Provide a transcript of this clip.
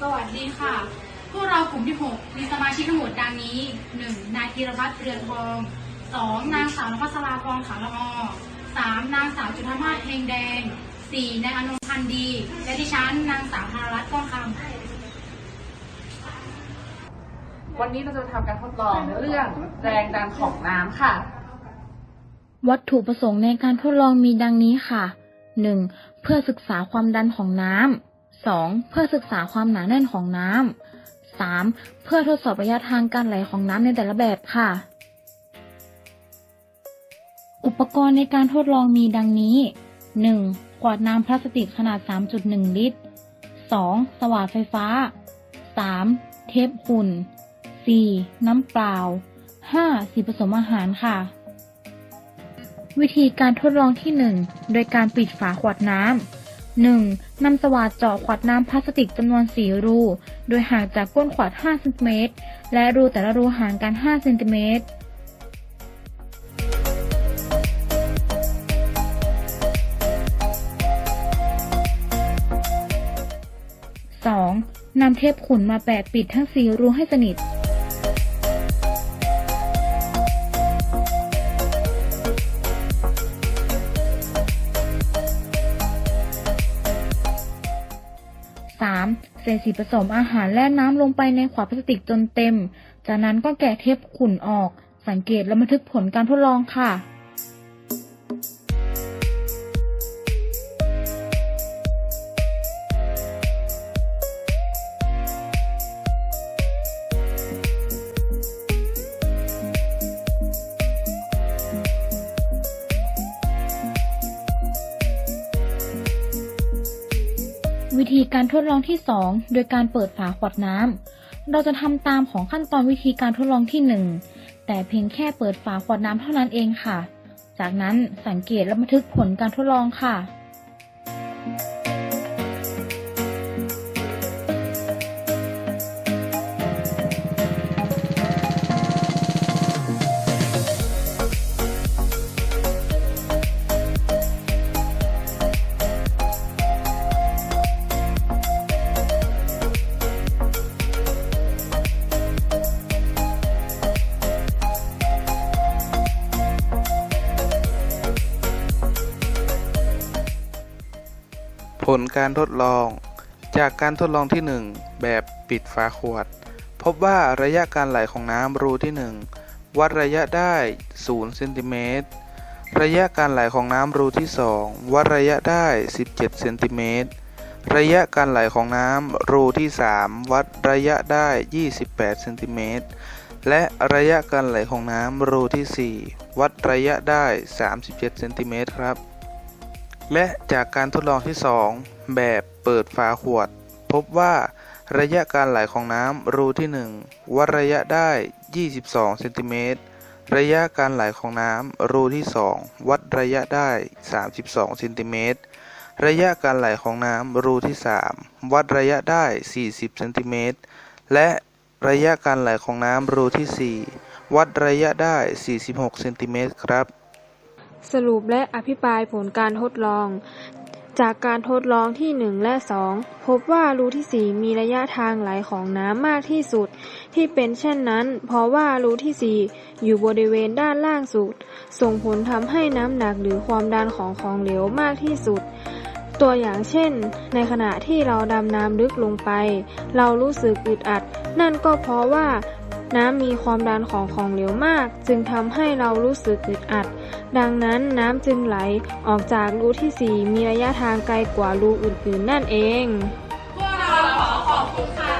สวัสดีค่ะ พวกเรากลุ่มที่ 6 มีสมาชิกทั้งหมดดังนี้ 1. นายธีรพัฒน์เรือนทอง 2. นางสาวนภัสราพรขาวละอ 3. นางสาวจุธามาศเฮงแดง 4. นายอนงพันธ์ดี และที่ฉันนางสาวธารรัตน์ก้องคำวันนี้เราจะทำการทดลองเรื่องแรงดันของน้ำค่ะ วัตถุประสงค์ในการทดลองมีดังนี้ค่ะ 1. เพื่อศึกษาความดันของน้ำ 2. เพื่อศึกษาความหนาแน่นของน้ำ 3. เพื่อทดสอบระยะทางการไหลของน้ำในแต่ละแบบค่ะ อุปกรณ์ในการทดลองมีดังนี้ 1. ขวดน้ำพลาสติกขนาด 3.1 ลิตร 2. สว่านไฟฟ้า 3. เทปหุ่น 4. น้ำเปล่า 5. สีผสมอาหารค่ะ วิธีการทดลองที่ 1 โดยการปิดฝาขวดน้ำ 1. นำสว่านเจาะขวดน้ำพลาสติกจำนวน 4 รู โดยห่างจากก้นขวด5เซนติเมตร และรูแต่ละรูห่างกัน 5 เซนติเมตร 2. นำเทปขุ่นมาแปะปิดทั้ง 4 รูให้สนิท 3. ใส่สีผสมอาหารและน้ำลงไปในขวดพลาสติกจนเต็ม จากนั้นก็แกะเทปขุ่นออก สังเกตและบันทึกผลการทดลองค่ะ วิธีการทดลองที่ 2 โดยการเปิดฝาขวดน้ำ เราจะทำตามของขั้นตอนวิธีการทดลองที่ 1 แต่เพียงแค่เปิดฝาขวดน้ำเท่านั้นเองค่ะ จากนั้นสังเกตและบันทึกผลการทดลองค่ะ ผลการทดลอง จากการทดลองที่ 1 แบบปิดฝาขวด พบว่าระยะการไหลของน้ำรูที่ 1 วัดระยะได้ 0เซนติเมตรระยะการไหลของน้ำรูที่ 2 วัดระยะได้ 17เซนติเมตรระยะการไหลของน้ำรูที่ 3 วัดระยะได้ 28เซนติเมตรและระยะการไหลของน้ำรูที่ 4 วัดระยะได้ 37เซนติเมตรครับ และจากการทดลองที่ 2 แบบเปิดฝาขวด พบว่าระยะการไหลของน้ำรูที่ 1 วัดระยะได้ 22 เซนติเมตร ระยะการไหลของน้ำรูที่ 2 วัดระยะได้ 32 เซนติเมตร ระยะการไหลของน้ำรูที่ 3 วัดระยะได้ 40 เซนติเมตร และระยะการไหลของน้ำรูที่ 4 วัดระยะได้ 46 เซนติเมตรครับ สรุปและอภิปรายผลการทดลอง จากการทดลองที่ 1 และ 2 พบว่ารูที่ 4 มีระยะทางไหลของน้ำมากที่สุด ที่เป็นเช่นนั้น เพราะว่ารูที่ 4 อยู่บริเวณด้านล่างสุด ส่งผลทำให้น้ำหนักหรือความดันของของเหลวมากที่สุดตัวอย่างเช่น ในขณะที่เราดำน้ำลึกลงไป เรารู้สึกอึดอัด นั่นก็เพราะว่า น้ำมีความดันของของเหลวมาก จึงทำให้เรารู้สึกอึดอัด ดังนั้นน้ำจึงไหลออกจากรูที่ 4 มีระยะทางไกลกว่ารูอื่นๆ นั่นเอง พวกเราขอขอบคุณค่ะ